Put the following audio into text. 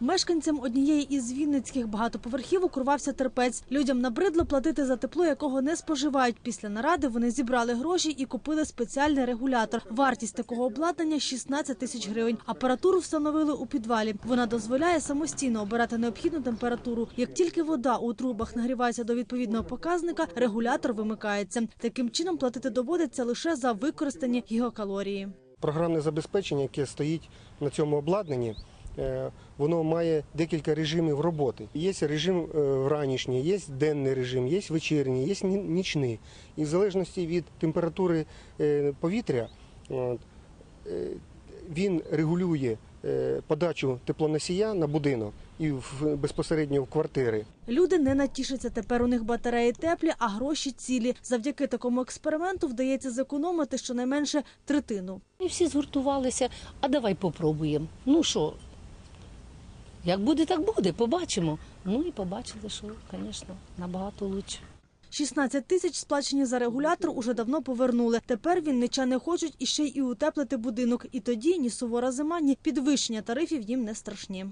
Мешканцям однієї із вінницьких багатоповерхівок урвався терпець. Людям набридло платити за тепло, якого не споживають. Після наради вони зібрали гроші і купили спеціальний регулятор. Вартість такого обладнання 16 тисяч гривень. Апаратуру встановили у підвалі. Вона дозволяє самостійно обирати необхідну температуру. Як тільки вода у трубах нагрівається до відповідного показника, регулятор вимикається. Таким чином платити доводиться лише за використані гігакалорії. Програмне забезпечення, яке стоїть на цьому обладнанні, воно має декілька режимів роботи. Є режим е, ранішній, є денний режим, є вечірній, є нічний. І в залежності від температури е, повітря е, він регулює е, подачу теплоносія на будинок і в- безпосередньо в квартири. Люди не натішаться. Тепер у них батареї теплі, а гроші цілі. Завдяки такому експерименту вдається зекономити щонайменше третину. І всі згуртувалися, а давай попробуємо. Ну що, як буде, так буде, побачимо. Ну і побачили, що, звісно, набагато краще. 16 тисяч сплачені за регулятор уже давно повернули. Тепер вінничани хочуть іще й утеплити будинок. І тоді ні сувора зима, ні підвищення тарифів їм не страшні.